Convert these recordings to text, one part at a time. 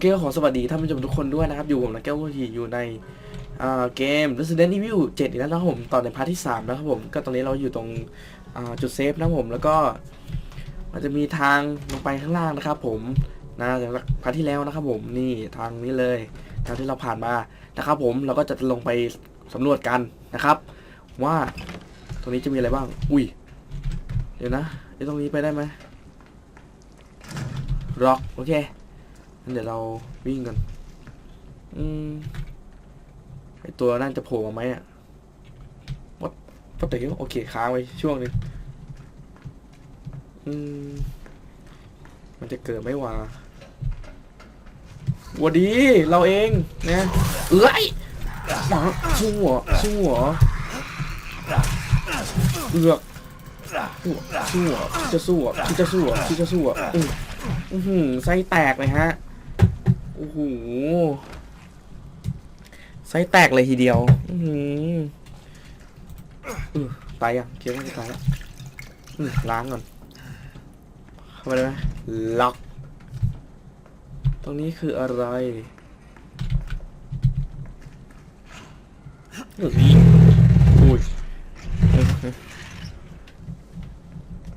เคก็ขอสวัสดีท่านผู้ชมทุกคนด้วยนะครับ อยู่ผมนะแก้วทีอยู่ในเกม Resident Evil 7อีกแล้วนะครับผม ตอนในพาร์ทที่ 3 นะครับผม ก็ตอนนี้เราอยู่ตรงจุดเซฟนะครับผม แล้วก็มันจะมีทางลงไปข้างล่างนะครับผมนะจากพาร์ทที่แล้วนะครับผม นี่ทางนี้เลย ทางที่เราผ่านมานะครับผม เราก็จะลงไปสำรวจกันนะครับ ว่าตรงนี้จะมีอะไรบ้าง อุ้ย เดี๋ยวนะไอ้ตรงนี้ไปได้ไหมร็อก โอเค เดี๋ยวเราวิ่งกัน อืมไอตัวนั่นจะโผล่มาไหมอะวัดวัดเดี๋ยวโอเคค้างไว้ช่วงหนึงอืม มันจะเกิดไหม่วะหวัสดี เราเองนะเอ้ยหมาสู้หัวสู้หัวเอือกสู้หัวสู้หัวที่จะสู้อะที่จะสู้อะที่จะสู้อะอืออือหือไส้แตกเลยฮะ โหไส้แตกเลยทีเดียว อือตายยังเคี้ยวว่าจะตายแล้วล้างก่อนเข้าไปได้ไหมล็อก ตรงนี้คืออะไรเฮ้ยอุ้ย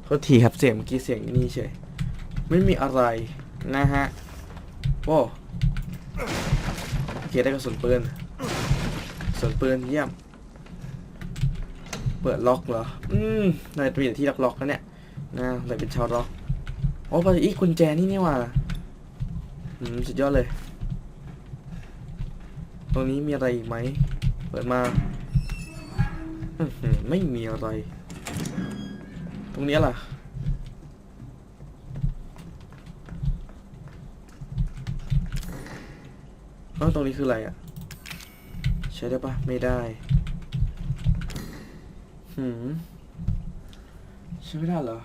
โทษทีครับเสียงเมื่อกี้เสียงนี่เฉย ไม่มีอะไรนะฮะโอ้ เคได้กระสุนปืนสุนปืนเยี่ยม เปิดล็อกเหรอ อืมนายเป็นที่ล็อกล็อกแล้วเนี่ยนะเลยเป็นชาวล็อกโอ้ปอีกกุญแจนี่นี่ว่าอืมสุดยอดเลย ตรงนี้มีอะไรอีกไหม เปิดมา ไม่มีอะไร ตรงนี้ล่ะ อ้าตรงนี้คืออะไรอะ ใช้ได้ปะไม่ได้ หืมใช้ไม่ได้เหรอ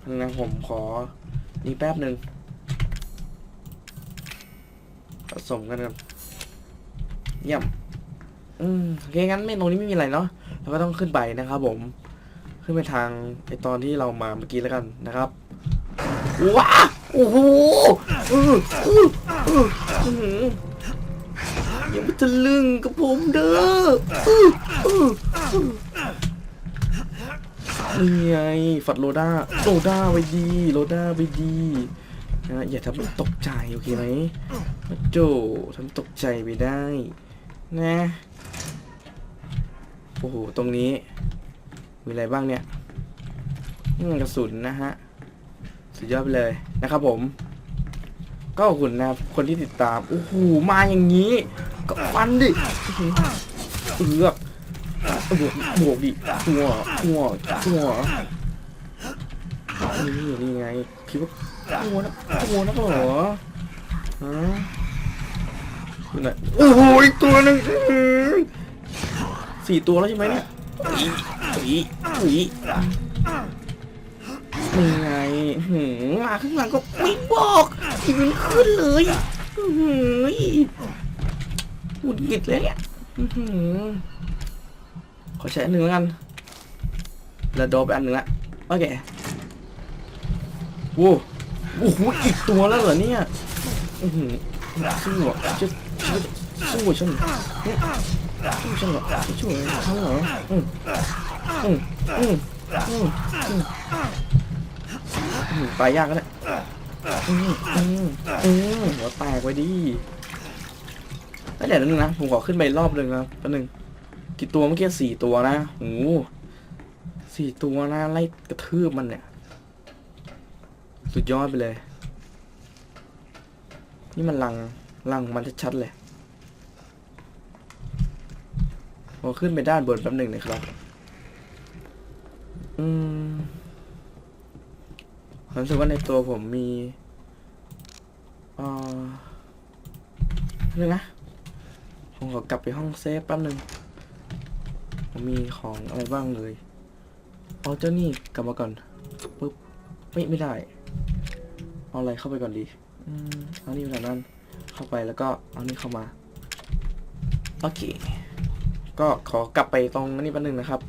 พนักงานผมขอ นี่แป๊บหนึ่งผสมกันกันเยี่ยม อืมโอเคงั้นไม่ตรงนี้ไม่มีอะไรเนาะเราก็ต้องขึ้นไปนะครับผม ขึ้นไปทางไอตอนที่เรามาเมื่อกี้แล้วกันนะครับ ว้าโอ้โหอืออืออืออย่าไปทะลึ่งกับผมเด้ออืออือนี่ไงฝัดโลด้าโลด้าไปดีโลด้าไปดีนะอย่าทำให้ตกใจโอเคไหมโจทำตกใจไปได้ นะโอ้โหตรงนี้มีอะไรบ้างเนี่ยอืมกระสุนนะฮะ สุดยอดไปเลยนะครับผม ก็ขอบคุณนะครับคนที่ติดตามโอ้โหมาอย่างนี้ ก็ฟันดิอื้อหือเอือกบวกบวกดิหัวหัวหัวนี่นี่ไงคิดว่าหัวนะหัวนะเหรอฮะอยู่ไหนโอ้โหอีกตัวหนึ่งสี่ตัวแล้วใช่ไหมเนี่ยอีอีอีนี่ไง หือมาข้างหลังก็ไม่บอกยืนขึ้นเลยอื้อหือหงุดหงิดเลยเนี่ยหือขอใช้อันหนึ่งแล้วกันแล้วโดบไปอันหนึ่งละโอเคโว้โอ้โหอีกตัวแล้วเหรอเนี่ยอือหือสู้หรอจะจะสู้ฉันสู้ฉันเหรอช่วยฉันเหรออืมอืมอืมอืมอืม ตายยากก็ได้อืมอืมอืมหัวแตกไว้ดิแล้วเดี๋ยวนึงนะผมขอขึ้นไปรอบหนึ่งนะแป๊บนึงกี่ตัวเมื่อกี้สี่ตัวนะโอ้โหสี่ตัวนะไล่กระทืบมันเนี่ย สุดยอดไปเลย นี่มันลังลังมันชัดๆเลยพอขึ้นไปด้านบนแป๊บหนึ่งนะครับ อืม ผมรู้สึกว่าในตัวผมมีเอ่อนึงนะ ผมขอกลับไปห้องเซฟแป๊บหนึ่งผมมีของอะไรบ้างเลยเอาเจ้านี่กลับมาก่อนปุ๊บไม่ไม่ได้ เอาอะไรเข้าไปก่อนดีอืมเอานี่ไปจากนั้นเข้าไปแล้วก็เอานี่เข้ามา โอเค ก็ขอกลับไปตรงนี้แป๊บนึงนะครับ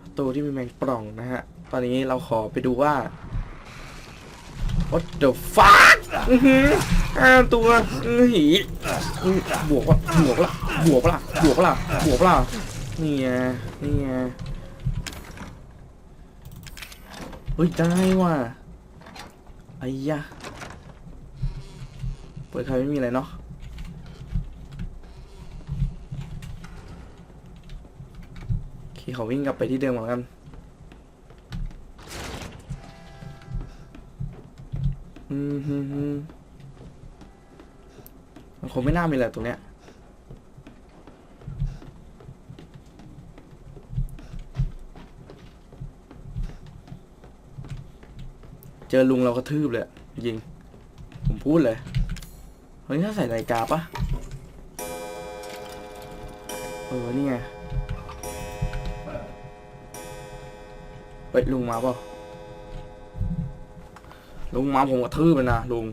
ประตูที่มีแมงป่องนะฮะ ตอนนี้เราขอไปดูว่า what the fuck อือหือห้าตัวหีบวกวะบวกละบวกละบวกละบวกละนี่ไงนี่ไงเฮ้ยได้ว่ะไอ้ยะเปิดใครไม่มีอะไรเนาะโอเคเขาวิ่งกลับไปที่เดิมเหมือนกันืมมันคงไม่น่ามีอะไรตรงเนี้ยเจอลุงเรากระทืบเลยยิง ผมพูดเลยเฮ้ยถ้าใส่นาฬิกาปะเออ นี่ไง เฮ้ยลุงมาเปล่า ลุงมาผมกระทืบเลยนะลุง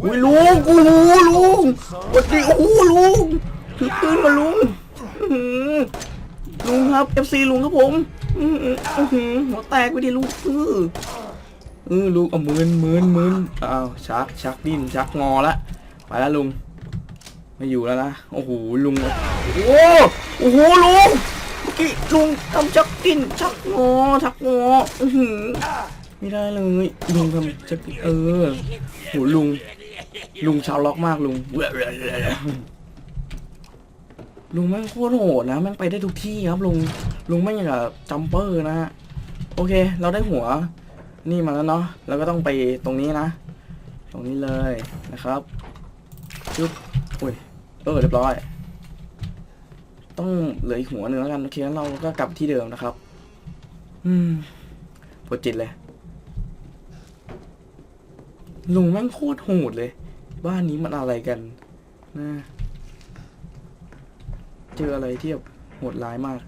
อุ้ยลุงกูลุงวันดีโอ้โหลุงถือปืนมาลุงอือหือลุงครับ FC ลุงครับผมอือหืออื้อหือหัวแตกไปดิลุงเออเออลุงเอามืนมืนมืนอ้าวชักชักดิ้นชักงอละไปแล้วลุง ไม่อยู่แล้วนะโอ้โหลุงโอ้โหโอ้โหลุงเมื่อกี้ลุงทำชักกินชักงอชักงออือหือไม่ได้เลยลุงทำชักกินเออโหลุง ลุงชาวล็อกมากลุงลุงแม่งโคตรโหดนะแม่งไปได้ทุกที่ครับลุงลุงแม่งอย่างกับจัมเปอร์นะฮะโอเค เราได้หัว นี่มาแล้วเนาะแล้วก็ต้องไปตรงนี้นะ ตรงนี้เลยนะครับจุ๊บอุ้ย เออเรียบร้อย ต้องเหลืออีกหัวหนึ่งแล้วกัน โอเคงั้นเราก็กลับที่เดิมนะครับ อืมปวดจิตเลย ลุงแม่งโคตรโหดเลย บ้านนี้มันอะไรกันนะเจออะไรที่แบบโหดร้ายมาก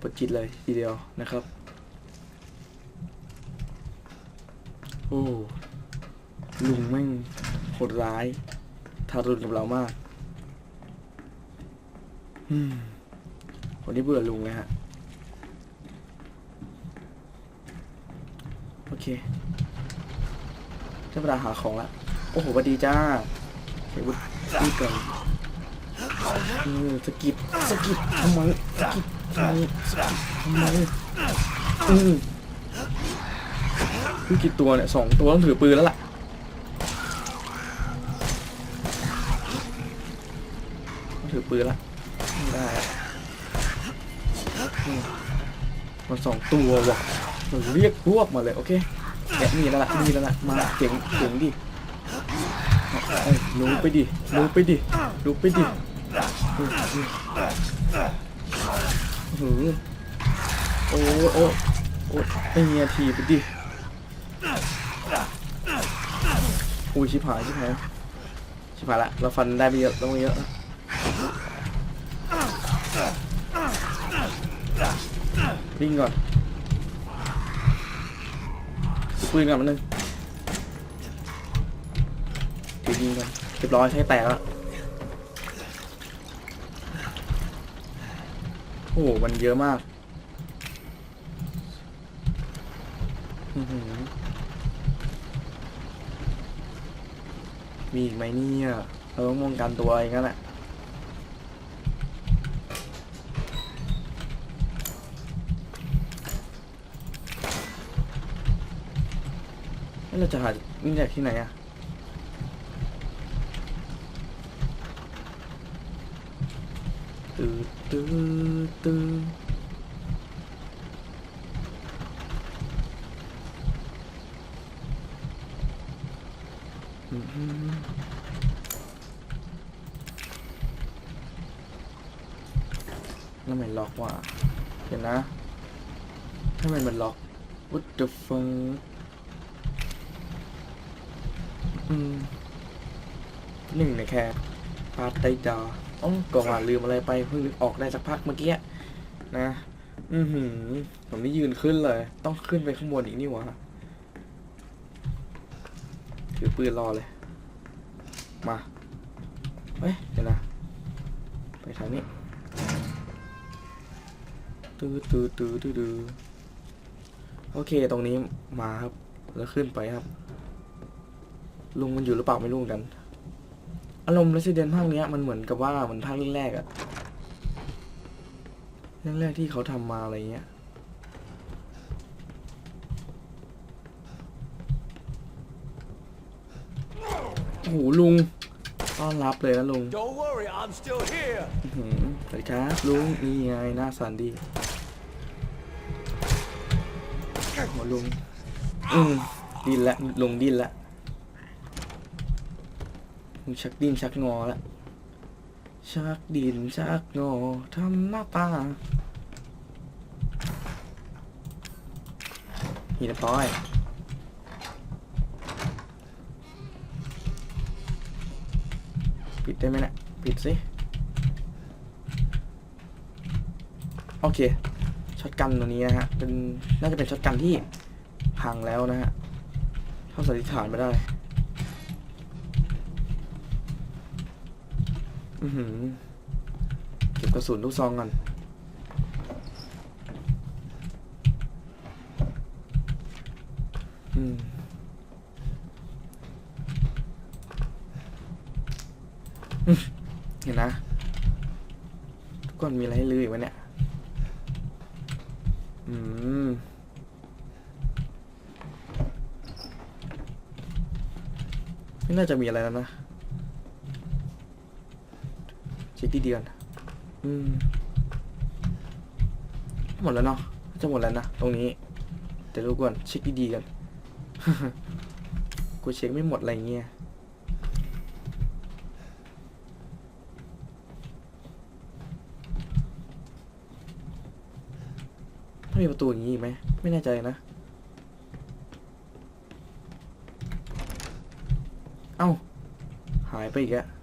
ปวดจิตเลยทีเดียวนะครับ โอ้ลุงแม่งโหดร้าย ทารุณกับเรามากอืมวันนี้เบื่อลุงเลยฮะ โอเคได้เวลาหาของละ โอ้โหสวัสดีจ้าเดี๋ยววุฒินี่ก่อนเออสะกิดสะกิดทำไมสะกิดทำไมสะกิดทำไมอืมคือกี่ตัวเนี่ยสองตัวต้องถือปืนแล้วล่ะ ปืนละได้มันสองตัวว่ะมันเรียกพวกมาเลยโอเคแกมีแล้วล่ะมีแล้วล่ะมาเก่งเก่งดิลุกไปดิลุกไปดิลุกไปดิอือโอ้โอ้โอ้ไอ้เมียทีไปดิโอ้ยชิบหายชิบหายชิบหายละเราฟันได้ไปเยอะต้องเยอะ วิ่งก่อนถือปืนก่อนมันนึงถือยิงก่อนเรียบร้อยใช้แตกแล้วโอ้โหมันเยอะมากมีอีกไหมเนี่ยเราต้องป้องกันตัวเองนั้นแหละ แล้ว เราจะหาวิ่งจากที่ไหนอะตื้อตื้อตื้อแล้วมันล็อกว่ะเห็นนะ ถ้ามันมันล็อก what the fuck อืม หนึ่งในแค่พาร์ตไดจออ๋อก่อนลืมอะไรไปเพิ่งนึกออกได้สักพักเมื่อกี้นะ อือหือ ผมนี่ยืนขึ้นเลย ต้องขึ้นไปข้างบนอีกนี่หวะถือปืนรอเลย มา เฮ้ย เดี๋ยวนะ ไปทางนี้ตือตือตือตือโอเค ตรงนี้มาครับ แล้วขึ้นไปครับ ลุงมันอยู่หรือเปล่าไม่รู้เหมือนกัน อารมณ์ Resident ภาคเนี้ยมันเหมือนกับว่าเหมือนภาคแรกๆอะเรื่องแรกที่เขาทำมาอะไรเงี้ยโอ้โหลุงต้อนรับเลยนะลุง Don't worry, I'm still here. อื้อหือสวัสดีครับลุงนี่ไงหน้าสันดีโอ้ลุง อืมดิ้นละลุงดิ้นละลุง ชักดิ้นชักงอละชักดินชักงอทำหน้าตานี่เรียบร้อยปิดได้ไหมนะี่ยปิดสิ โอเคช็อตกันตัวนี้นะฮะ เป็นน่าจะเป็นช็อตกันที่พังแล้วนะฮะเท่าสันนิษฐานไม่ได้ อือหือ เก็บกระสุนลูกซองกันอืมเห็นนะ ทุกคนมีอะไรให้ลืออีกไหมเนี่ย อืมไม่น่าจะมีอะไรแล้วนะ ช็คดีๆก่อนอืมหมดแล้วเนาะจะหมดแล้วนะตรงนี้แต่รู้ก่อนเช็คดีๆกันกูเช็คไม่หมดอะไรเงี้ยถ้ามีประตูอย่างนี้อีกไหมไม่แน่ใจนะ เอ้า หายไปอีกอะว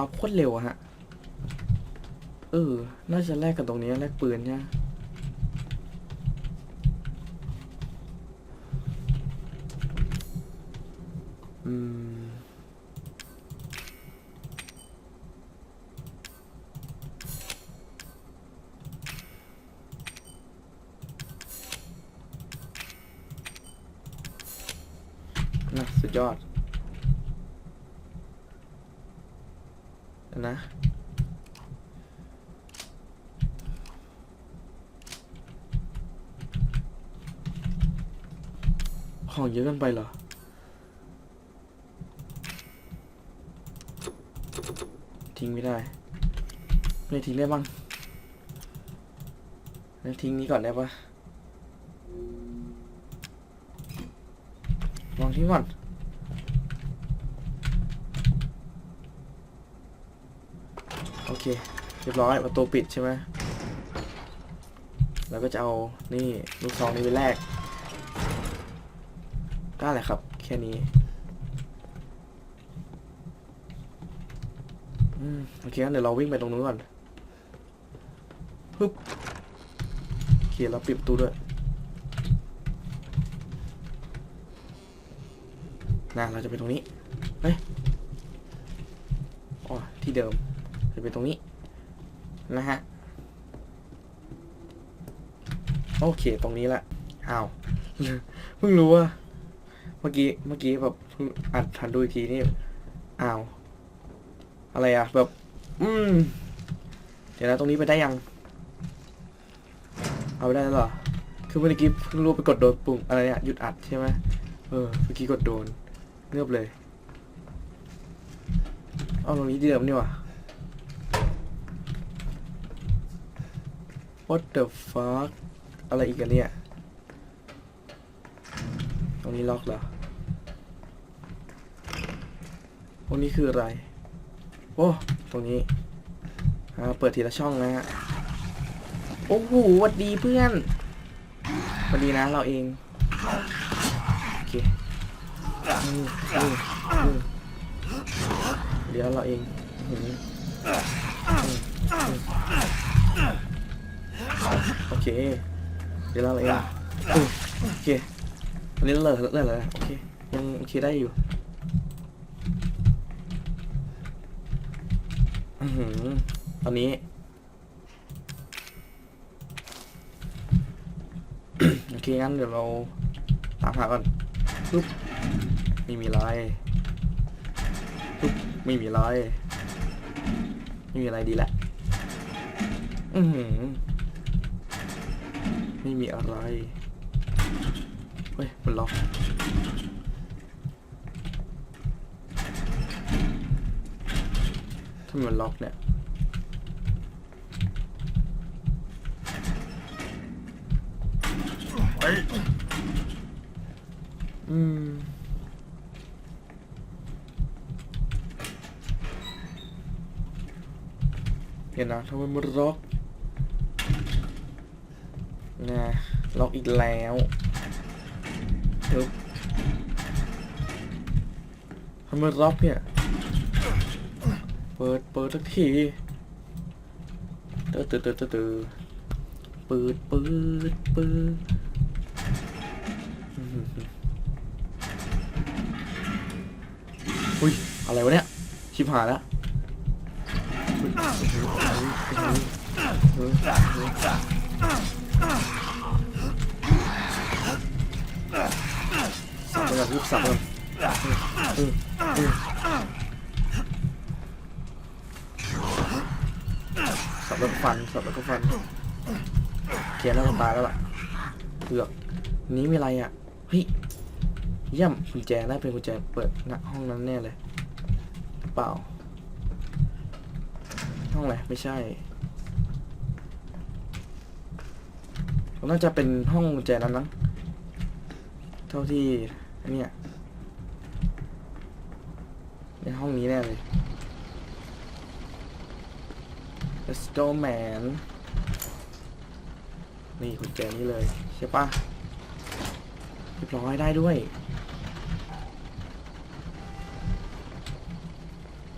าร์ปโคตรเร็วอะฮะ เออ น่าจะแลกกันตรงนี้แลกปืนใช่ไหมอืม นะสุดยอดเดี๋ยว นะ ของเยอะกันไปเหรอทิ้งไม่ได้ ไม่ทิ้งได้บ้างแล้วทิ้งนี้ก่อนได้ปะวางทิ้งก่อน โอ เค เรียบร้อยประตูปิดใช่ไหมแล้วก็จะเอานี่ลูกซองนี้ไปแลกก็แหละครับ แค่นี้อืมโอเคงั้นเดี๋ยวเราวิ่งไปตรงนู้นก่อนปึ๊บโอเคเราปิดประตูด้วยนะเราจะไปตรงนี้เฮ้ยอ๋อที่เดิม จะไปตรงนี้นะฮะโอเคตรงนี้ละอ้าวเพิ่งรู้ว่า เมื่อกี้เมื่อกี้แบบอัดทันดูอีกทีนี่อ้าวอะไรอะแบบ อืม เดี๋ยวนะตรงนี้ไปได้ยัง เอาไปได้แล้วหรอ คือเมื่อกี้เพิ่งรู้ไปกดโดนปุ่มอะไรเนี่ยหยุดอัดใช่ไหมเออเมื่อกี้กดโดนเงือบเลย เอาตรงนี้เดิมนี่ว่ะ What the fuck อะไรอีกอะเนี่ย ตรงนี้ล็อกเหรอ ตรงนี้คืออะไร โอ้ ตรงนี้อ่าเปิดทีละช่องนะฮะ โอ้โหวัดดีเพื่อนวัดดีนะเราเอง โอเคเดี๋ยวเราเองอ โอเคเดี๋ยวเราเองโอเคอันนี้เลิกเลิกแล้วโอเคยังโอเคได้อยู่อือหือตอนนี้โอเคงั้นเดี๋ยวเราตามหาก่อนปุ๊บไม่มีอะไรปุ๊บไม่มีอะไรไม่มีอะไรดีแหละอือหือ ไม่มีอะไร เฮ้ย มันล็อกทำไมมันล็อกเนี่ย เฮ้ย อืมเห็นนะทำไมมันล็อก นะล็อกอีกแล้วปึ๊บทำไมล็อกเนี่ย เปิด เปิดสักทีเตอเตอเตอเตอเตอเปิดเปิดเปิดอุ้ย อะไรวะเนี่ย ชิบหายแล้ว อุ๊ยเฮ้ยเฮ้ยสับไปก่อนรีบสับไปก่อนอืมอืมสับแล้วฟันสับแล้วก็ฟันเขียนแล้วก็ตายแล้วล่ะเผือกนี้มีอะไรอะเฮ้ยเยี่ยมกุญแจน่าเป็นกุญแจเปิดณห้องนั้นแน่เลยเปล่า ห้องอะไรไม่ใช่น่าจะเป็นห้องกุญแจนั้นมั้งเท่าที่ เนี้ยในห้องนี้แน่เลย Let's go man นี่กุญแจนี้เลยใช่ปะเรียบร้อยได้ด้วย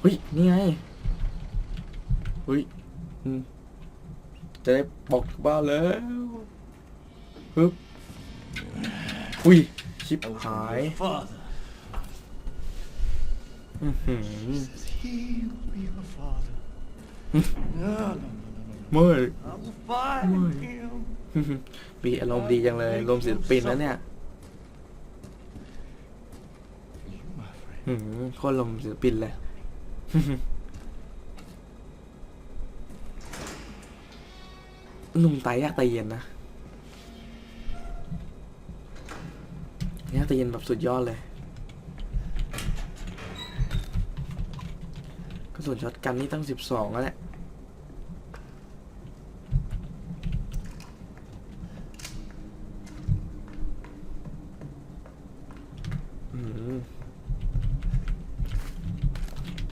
เฮ้ยนี่ไงเฮ้ยอืมจะได้บอกบ้านแล้วปึ๊บ อุ้ยชิบ I was หาย your father. อื้อหือ He will be your father. no, no, no, no, no, no. เมื่อย I will find Why? him. มีอารมณ์ดีจังเลยรวมศิลปินแล้วเนี่ย You, my friend. หืมโคตรลมณ์ศิลปินเลยหนุ่มตายยากตายเย็นนะ ยากตายเย็นแบบสุดยอดเลยกระสุนช็อตกันนี่ตั้งสิบสองแล้วแหละ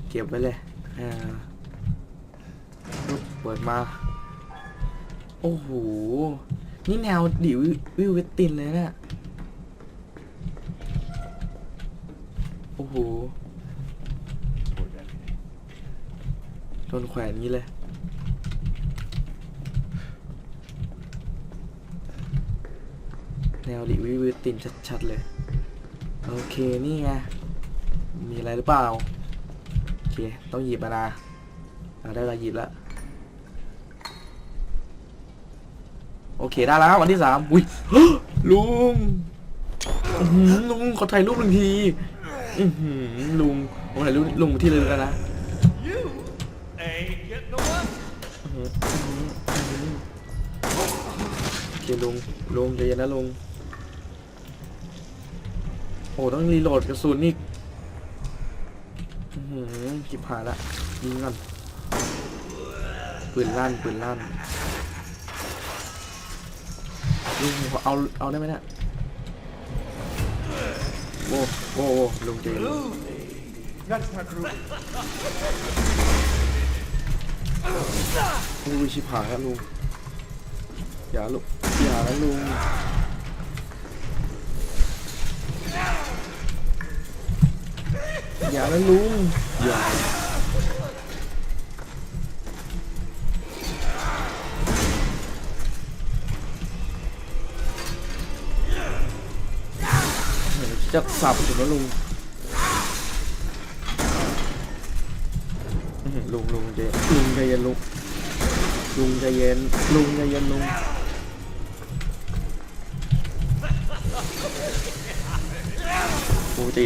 เก็บไว้เลยอ่าเปิดมา โอ้โห นี่แนวดิววิวเวตตินเลยเนะี่ยโอ้โห Poor Daphne. โดนแขวนนี้เลยแนวดิวิวตินชัดๆเลย โอเค นี่ไง มีอะไรหรือเปล่า โอเค ต้องหยิบมานะอ่าได้เวลาหยิบแล้ว โอเค ได้แล้ววันที่สามอุ้ยลุงอือลุงขอถ่ายรูปหนึ่งทีอือลุงผมถ่ายรูปลุงที่เลยแล้วนะ โอเคลุงลุงใจเย็นนะลุงโอ้ต้องรีโหลดกระสุนอีกอือหือจิบหายละยิงก่อนปืนลั่นปืนลั่นลุงเอาเอาได้ไหมเนี่ยโอ้โอ้โอลุงใจเย็น That's my group. อุ้ยชิบหายแล้วลุงอย่าลุงอย่า แล้วลุงอย่าแล้วลุงอย่าจะสับถึงแล้วลุงอื้อหือลุงลุงใจลุงใจเย็นลุงลุงใจเย็นลุงใจเย็นลุง โอ้ใ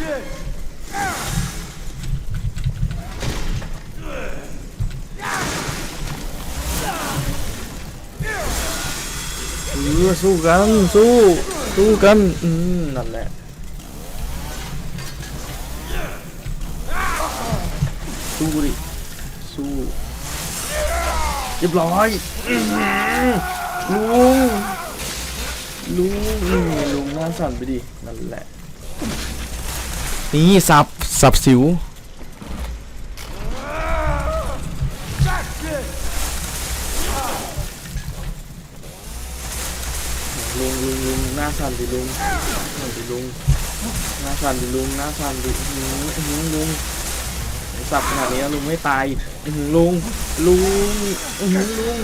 เออสู้กันสู้สู้กันอืมนั่นแหละสู้ดิสู้เรียบร้อยลุงลุงลุงหน้าสั่นไปดินั่นแหละ นี่สับสับสิวลุงลุงลุงหน้าสั่นดิลุงสั่นดิลุงหน้าสั่นดิลุงหน้าสั่นดิหืออื้อหือลุงสับขนาดนี้ลุงไม่ตายหือลุงลุงหือลุง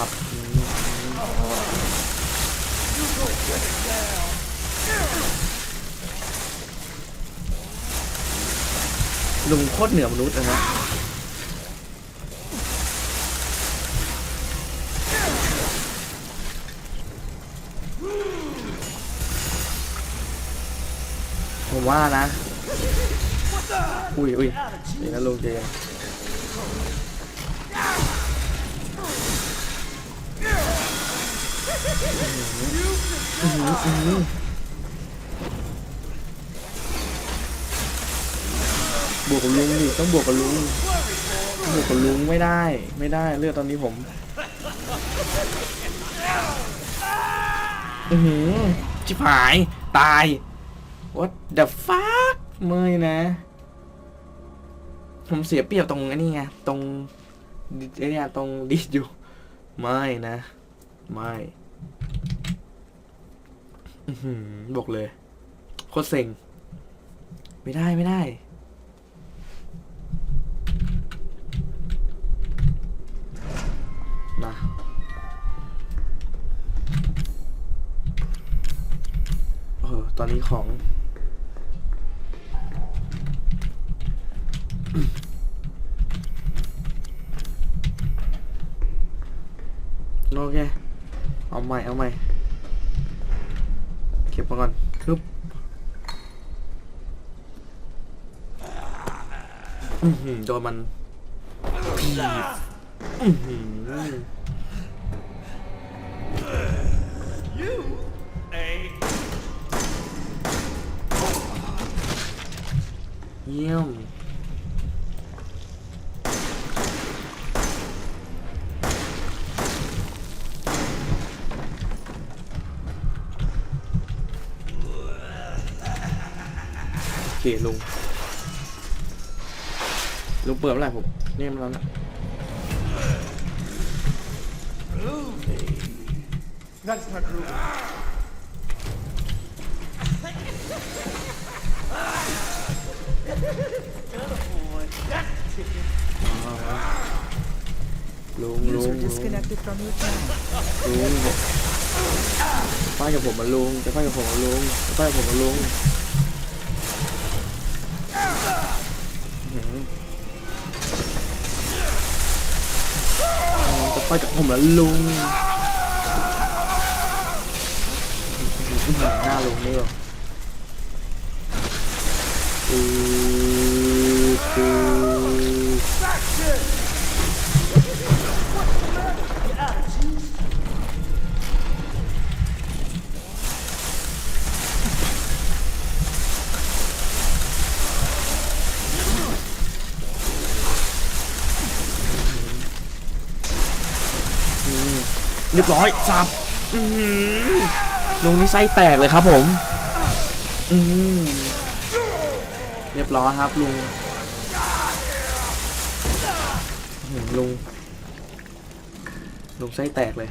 สับลุงโคตรเหนือมนุษย์นะฮะผมว่านะ อุ้ยอุ้ยนี่นะลุงเจน บวกกับลุงดิต้องบวกกับลุงบวกกับลุงไม่ได้ ไม่ได้เลือดตอนนี้ผมอือหือชิบหาย ตาย what the fuck ไม่นะ ผมเสียเปรียบตรงอ้นี่ไง ตรงไอ้เนี่ยตรงดิสอยู่ ไม่นะ ไม่ บอกเลยโคตรเซ็ง ไม่ได้ไม่ได้มาเออตอนนี้ของ โอเค เอาใหม่ เอาใหม่ เก็บมาก่อนคึบโดนมันถีเยี่ยม โอเคลุงลุงเปิดเมื่อไหร่ผมเนี่ยมันแล้วนะ That's not true. ลุงลุง User ลุง disconnected from your channel. ลุงป้ากับผมมาลุงจะป้ากับผมมาลุงจะป้ากับผมมาลุง จะป้ากับผมแลุงอื้วลุงหน้าลุงนี่หรออือคืออื รียบร้อยสับลงนี่ไส้แตกเลยครับผม อืมเรียบร้อยครับลุงลุงลุงไส้แตกเลย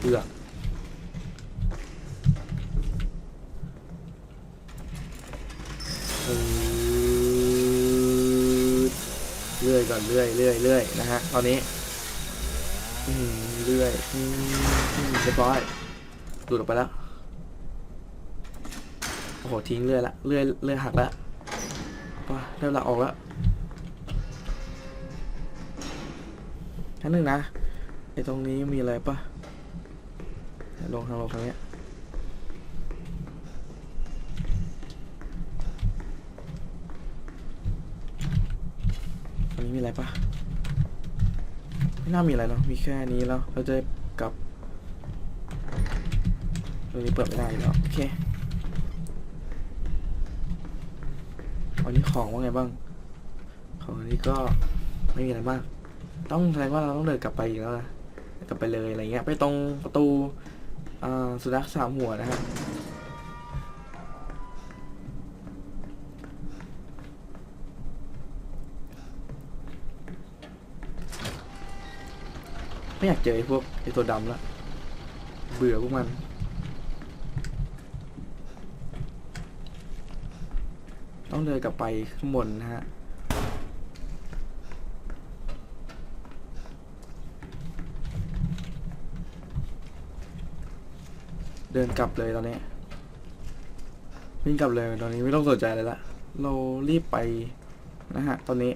เอือกอืด เลื่อยเลื่อยเลื่อยนะฮะ ตอนนี้อืมเลื่อยอืมเรียบร้อยดูดออกไปแล้ว โอ้โห ทิ้งเลื่อยละเลื่อยเลื่อยหักล้วว้าได้เวลาออกแล้วชั้นหนึ่งนะไอ้ตรงนี้มีอะไรปะลงทางลงทางเนี้ยตรงนี้มีอะไร ปะไม่น่ามีอะไรเนาะมีแค่นี้แล้ว เราจะกลับตรงนี้เปิดไม่ได้แล้วโอเควันนี้ของว่าไงบ้าง ของอันนี้ก็ไม่มีอะไรมาก ต้องแสดงว่าเราต้องเดินกลับไปอีกแล้วนะกลับไปเลยอะไรเงี้ย ไปตรงประตูอ่าสุนัขสามหัวนะฮะ ไม่อยากเจอไอ้พวกไอ้ตัวดำละเบื่อพวกมัน ต้องเดินกลับไปข้างบนนะฮะเดินกลับเลยตอนนี้วิ่งกลับเลยตอนนี้ไม่ต้องสนใจเลยละ เรารีบไปนะฮะ ตอนนี้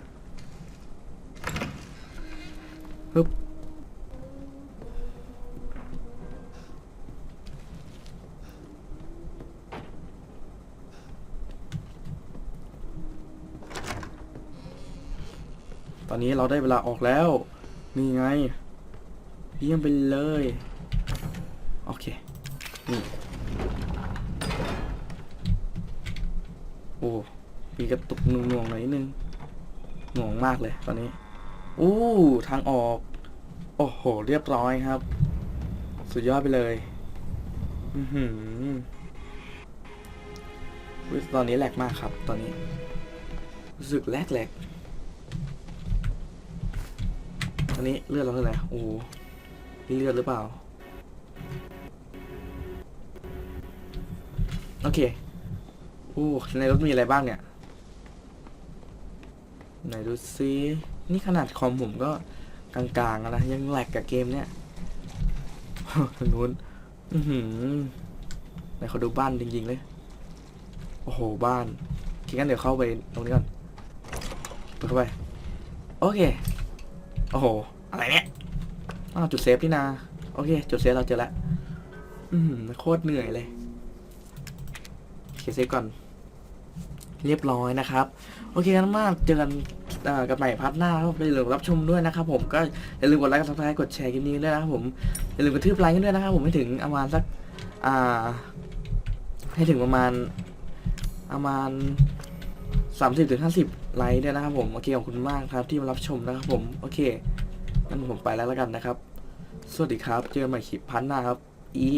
ฮึบ อนนี้เราได้เวลาออกแล้ว นี่ไง เยี่ยมไปเลย โอเค นี่ โอ้มีกระตุกหน่วงๆหน่อยนึงหน่วงมากเลยตอนนี้ อู้ทางออก โอ้โห เรียบร้อยครับ สุดยอดไปเลย อือหือตอนนี้แหลกมากครับ ตอนนี้ รู้สึกแหลกแหลก ตอ นนี้เลือดเราเท่าไหร่โอ้โหนี่เลือดหรือเปล่า โอเคโอ้ในรถมีอะไรบ้างเนี่ย ไหนดูซินี่ขนาดคอมผมก็กลางๆแล้วนะ ยังแหลกกับเกมเนี่ยทางนู้น อือหือไหนเขาดูบ้านจริงๆเลย โอ้โห บ้านโอเคงั้นเดี๋ยวเข้าไปตรงนี้ก่อนเปิดเข้าไป โอเค โอ้โห อะไรเนี่ยอ้าวจุดเซฟนี่นา โอเค จุดเซฟเราเจอแล้วอืมโคตรเหนื่อยเลยโอเคเซฟก่อน เรียบร้อยนะครับ โอเคกันมากเจอกันกันใหม่พาร์ทหน้าครับอย่าลืมรับชมด้วยนะครับผมก็อย่าลืมกดไลค์กดซับสไครต์กดแชร์คลิปนี้ด้วยนะครับผมอย่าลืมกระทืบไลค์กันด้วยนะครับผมให้ถึงประมาณสักอ่า ให้ถึงประมาณประมาณสามสิบถึงห้าสิบไลค์ด้วยนะครับผมโอเคขอบคุณมากครับที่มารับชมนะครับผมโอเค งั้นผมไปแล้วแล้วกันนะครับ สวัสดีครับ เจอกันใหม่คลิปพันหน้าครับ อี